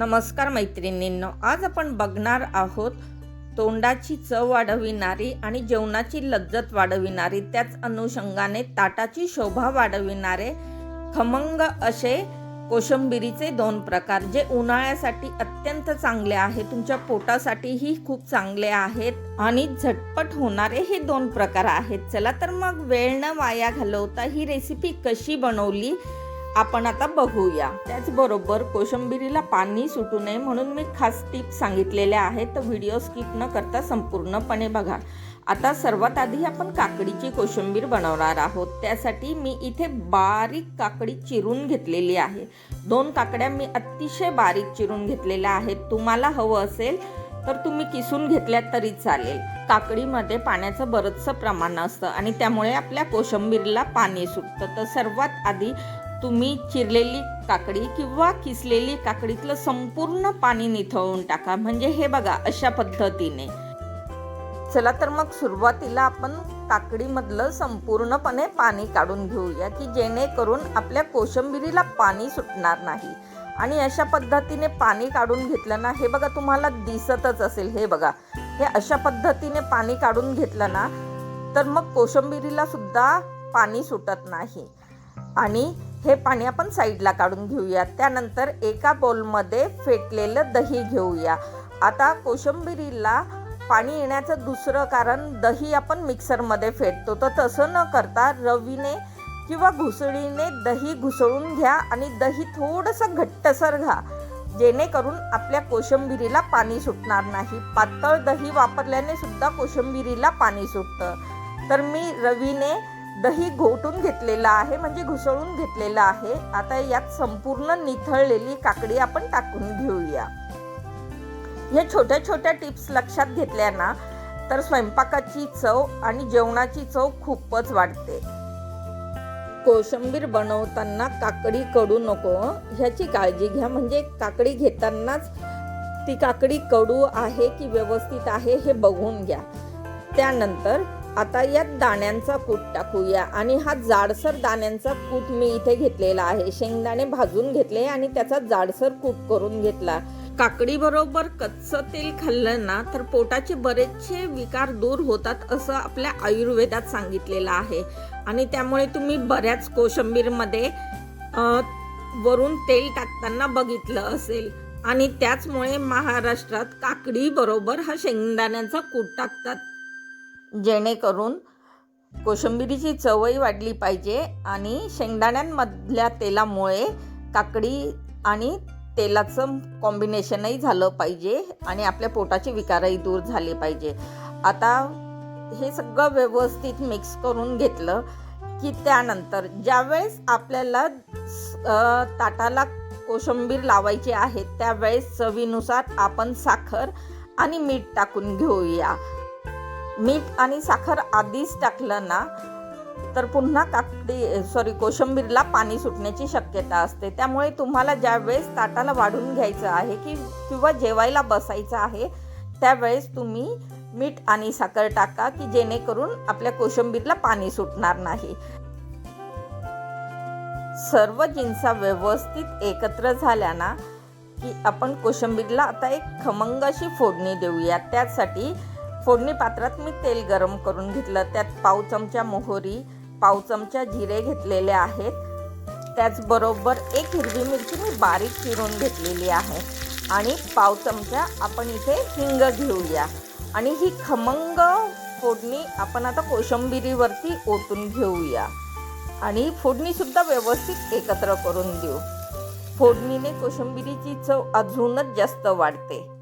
नमस्कार मैत्रिणींनो आज आपण बघणार आहोत तोंडाची चव वाढविणारी आणि जेवणाची लज्जत वाढविणारी त्याच अनुषंगाने ताटाची शोभा वाढविणारे खमंग असे कोशंबिरीचे दोन प्रकार जे उन्हाळ्यासाठी अत्यंत चांगले आहे तुमच्या पोटासाठीही खूप चांगले आहेत आणि झटपट होणारे हे दोन प्रकार आहेत. चला तर मग वेळ न वाया घालवता ही रेसिपी कशी बनवली आपण आता बघूया. त्याचबरोबर कोशंबिरीला पाणी सुटू नये म्हणून मी खास टिप्स सांगितलेल्या आहेत. तर व्हिडिओ स्किप न करता संपूर्णपणे बघा. आता सर्वात आधी आपण काकडीची कोशिंबीर बनवणार आहोत. त्यासाठी मी इथे बारीक काकडी चिरून घेतलेली आहे. दोन काकड्या मी अतिशय बारीक चिरून घेतलेल्या आहेत. तुम्हाला हवं असेल तर तुम्ही किसून घेतल्या तरी चालेल. काकडीमध्ये पाण्याचं बरंचसं प्रमाण असतं आणि त्यामुळे आपल्या कोशंबीरला पाणी सुटतं. तर सर्वात आधी तुम्ही चिरलेली काकडी किंवा किसलेली काकडीतलं संपूर्ण पाणी निथळून टाका. म्हणजे हे बघा अशा पद्धतीने. चला तर मग सुरुवातीला आपण काकडीमधलं संपूर्णपणे पाणी काढून घेऊया की जेणेकरून आपल्या कोशंबिरीला पाणी सुटणार नाही. आणि अशा पद्धतीने पाणी काढून घेतलं ना हे बघा तुम्हाला दिसतच असेल. हे बघा हे अशा पद्धतीने पाणी काढून घेतलं ना तर मग कोशंबिरीला सुद्धा पाणी सुटत नाही. आणि हे पाणी आपण साईडला काढून घेऊया. त्यानंतर एका बोलमध्ये फेटलेलं दही घेऊया. आता कोशिंबिरीला पाणी येण्याचं दुसरं कारण दही आपण मिक्सरमध्ये फेटतो. तर तसं न करता रवीने किंवा घुसळीने दही घुसळून घ्या आणि दही थोडंसं घट्टसर घ्या. जेणेकरून आपल्या कोशिंबिरीला पाणी सुटणार नाही. पातळ दही वापरल्याने सुद्धा कोशिंबिरीला पाणी सुटतं. तर मी रवीने दही घोटून घेतलेलं आहे म्हणजे घुसळून घेतलेलं आहे. आता यात संपूर्ण निथळलेली काकडी आपण टाकून घेऊया. या छोट्या छोट्या टिप्स लक्षात घेतल्या ना तर स्वयंपाकाची चव आणि जेवणाची चव खूपच वाढते. कोशिंबीर बनवताना काकडी कडू नको ह्याची काळजी घ्या. म्हणजे काकडी घेतानाच ती काकडी कडू आहे की व्यवस्थित आहे हे बघून घ्या. त्यानंतर आता यात दाण्यांचा कूट टाकूया. आणि हा जाडसर दाण्यांचा कूट मी इथे घेतलेला आहे. शेंगदाणे भाजून घेतले आणि त्याचा जाडसर कूट करून घेतला. काकडी बरोबर कच्चं तेल खाल्लं ना तर पोटाचे बरेचसे विकार दूर होतात असं आपल्या आयुर्वेदात सांगितलेलं आहे. आणि त्यामुळे तुम्ही बऱ्याच कोशंबीरमध्ये वरून तेल टाकताना बघितलं असेल. आणि त्याचमुळे महाराष्ट्रात काकडी बरोबर हा शेंगदाण्यांचा कूट टाकतात. जेणेकरून कोशिंबिरीची चवही वाढली पाहिजे आणि शेंगदाण्यांमधल्या तेलामुळे काकडी आणि तेलाचं कॉम्बिनेशनही झालं पाहिजे आणि आपल्या पोटाचे विकारही दूर झाले पाहिजे. आता हे सगळं व्यवस्थित मिक्स करून घेतलं की त्यानंतर ज्यावेळेस आपल्याला ताटाला कोशिंबीर लावायची आहे त्यावेळेस चवीनुसार आपण साखर आणि मीठ टाकून घेऊया. मीठ आणि साखर आधीच टाकलं ना तर पुन्हा काकडी सॉरी कोशिंबीरला पाणी सुटण्याची शक्यता असते. त्यामुळे तुम्हाला ज्यावेळेस ताटाला वाढून घ्यायचं आहे की किंवा जेवायला बसायचं आहे त्यावेळेस तुम्ही मीठ आणि साखर टाका की जेणेकरून आपल्या कोशिंबीरला पाणी सुटणार नाही. सर्व जिन्सा व्यवस्थित एकत्र झाल्या ना की आपण कोशिंबीरला आता एक खमंग अशी फोडणी देऊया. त्यासाठी फोडणी पात्रात मी तेल गरम करून घेतलं. त्यात पाव चमचा मोहरी पाव चमचा जिरे घेतलेले आहेत. त्याचबरोबर एक हिरवी मिरची मी बारीक चिरून घेतलेली आहे. आणि पाव चमचा आपण इथे हिंग घेऊया. आणि ही खमंग फोडणी आपण आता कोशिंबिरीवरती ओतून घेऊया. आणि फोडणीसुद्धा व्यवस्थित एकत्र करून देऊ. फोडणीने कोशिंबिरीची चव अजूनच जास्त वाढते.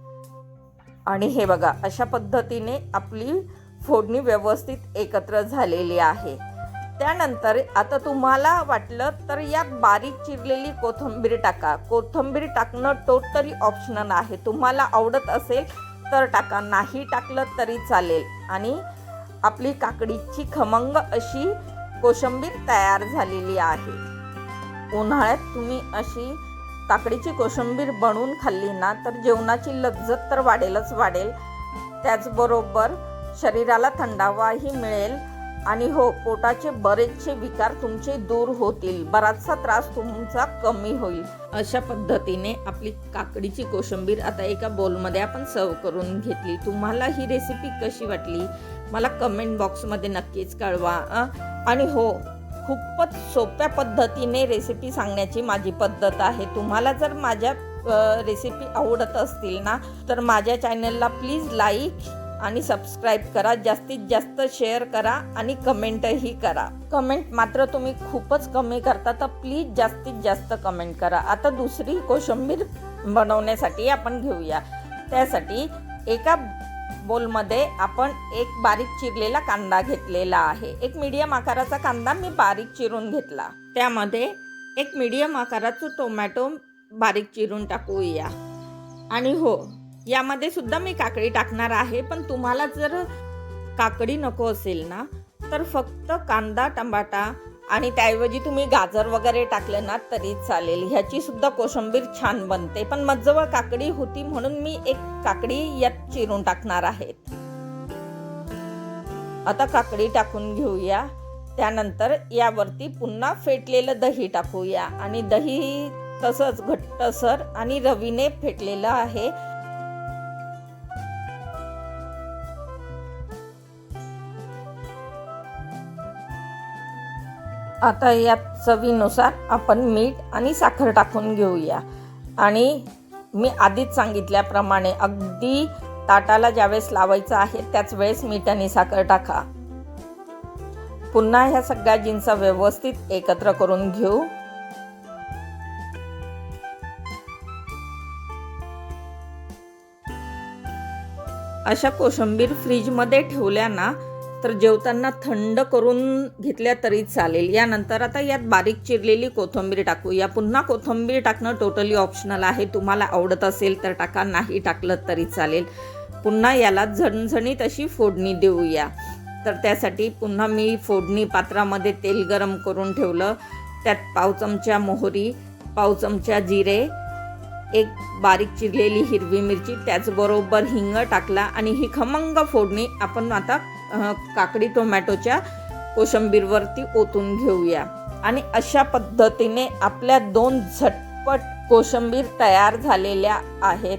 आणि हे बघा अशा पद्धतीने आपली फोडणी व्यवस्थित एकत्र झालेली आहे. त्यानंतर आता तुम्हाला वाटलं तर यात बारीक चिरलेली कोथिंबीर टाका. कोथिंबीर टाकणं टोटली ऑप्शनल आहे. तुम्हाला आवडत असेल तर टाका नाही टाकलं तरी चालेल. आणि आपली काकडीची खमंग अशी कोशंबीर तयार झालेली आहे. उन्हाळ्यात तुम्ही अशी काकडीची कोशिंबीर बनवून खाल्ली ना तर जेवणाची लज्जत तर वाढेलच वाढेल. त्याचबरोबर शरीराला थंडावाही मिळेल. आणि हो पोटाचे बरेचसे विकार तुमचे दूर होतील. बराचसा त्रास तुमचा कमी होईल. अशा पद्धतीने आपली काकडीची कोशिंबीर आता एका बोलमध्ये आपण सर्व करून घेतली. तुम्हाला ही रेसिपी कशी वाटली? मला कमेंट बॉक्समध्ये नक्कीच कळवा आणि हो खूपच सोप्या पद्धतीने रेसिपी सांगण्याची माझी पद्धत आहे. तुम्हाला जर माझ्या रेसिपी आवडत असतील ना तर माझ्या चॅनलला प्लीज लाईक आणि सबस्क्राईब करा. जास्तीत जास्त शेअर करा आणि कमेंटही करा. कमेंट मात्र तुम्ही खूपच कमी करता तर प्लीज जास्तीत जास्त कमेंट करा. आता दुसरी कोशिंबीर बनवण्यासाठी आपण घेऊया. त्यासाठी एका बोलमध्ये आपण एक बारीक चिरलेला कांदा घेतलेला आहे. एक मीडियम आकाराचा कांदा मी बारीक चिरून घेतला. त्यामध्ये एक मीडियम आकाराचं टोमॅटो बारीक चिरून टाकूया. आणि हो यामध्ये सुद्धा मी काकडी टाकणार आहे पण तुम्हाला जर काकडी नको असेल ना तर फक्त कांदा टमाटा आणि त्याऐवजी तुम्ही गाजर वगैरे टाकलं ना तरी चालेल. ह्याची सुद्धा कोशंबीर छान बनते. पण मजवळ काकडी होती म्हणून मी एक काकडी यात चिरून टाकणार आहेत आता काकडी टाकून घेऊया. त्यानंतर यावरती पुन्हा फेटलेलं दही टाकूया. आणि दही तसंच घट्टसर आणि रवीने फेटलेलं आहे. आता यात चवीनुसार आपण मीठ आणि साखर टाकून घेऊया. आणि मी आधीच सांगितल्याप्रमाणे अगदी ताटाला ज्यावेळेस लावायचं आहे त्याच वेळेस मीठ आणि साखर टाका. पुन्हा ह्या सगळ्या जिन्स व्यवस्थित एकत्र करून घेऊ. अशा कोशिंबीर फ्रीजमध्ये ठेवल्या ना तर जेवताना थंड करून घेतल्या तरी चालेल. यानंतर आता यात बारीक चिरलेली कोथिंबीर टाकूया पुन्हा कोथिंबीर टाकणं टोटली ऑप्शनल आहे. तुम्हाला आवडत असेल तर टाका नाही टाकलं तरी चालेल. पुन्हा याला झणझणीत अशी फोडणी देऊया. तर त्यासाठी पुन्हा मी फोडणी पात्रामध्ये तेल गरम करून ठेवलं. त्यात पाव चमचा मोहरी पाव चमचा जिरे एक बारीक चिरलेली हिरवी मिरची त्याचबरोबर हिंग टाकला आणि ही खमंग फोडणी आपण आता काकडी टोमॅटोच्या कोशंबीरवरती ओतून घेऊया. आणि अशा पद्धतीने आपल्या दोन झटपट कोशंबीर तयार झालेल्या आहेत.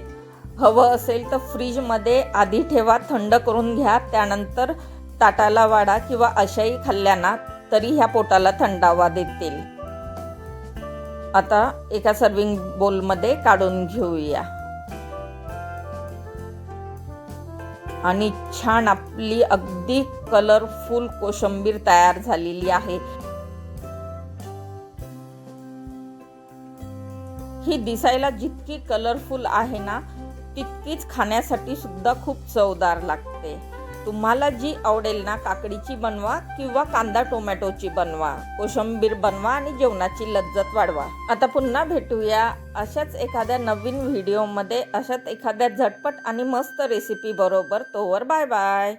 हवं असेल तर फ्रीजमध्ये आधी ठेवा थंड करून घ्या त्यानंतर ताटाला वाढा किंवा अशाही खाल्ल्या ना तरी ह्या पोटाला थंडावा देतील. आता एका सर्विंग बोलमध्ये काढून घेऊया. आणि छान आपली अगदी कलरफुल कोशिंबीर तयार झालेली आहे. ही दिसायला जितकी कलरफुल आहे ना तितकीच खाण्यासाठी सुद्धा खूप चवदार लागते. तुम्हाला जी आवडेल ना काकडीची बनवा किंवा कांदा टोमॅटोची बनवा कोशिंबीर बनवा आणि जेवणाची लज्जत वाढवा. आता पुन्हा भेटूया अशाच एखाद्या नवीन व्हिडिओमध्ये अशाच एखाद्या झटपट आणि मस्त रेसिपी बरोबर. तोवर बाय बाय.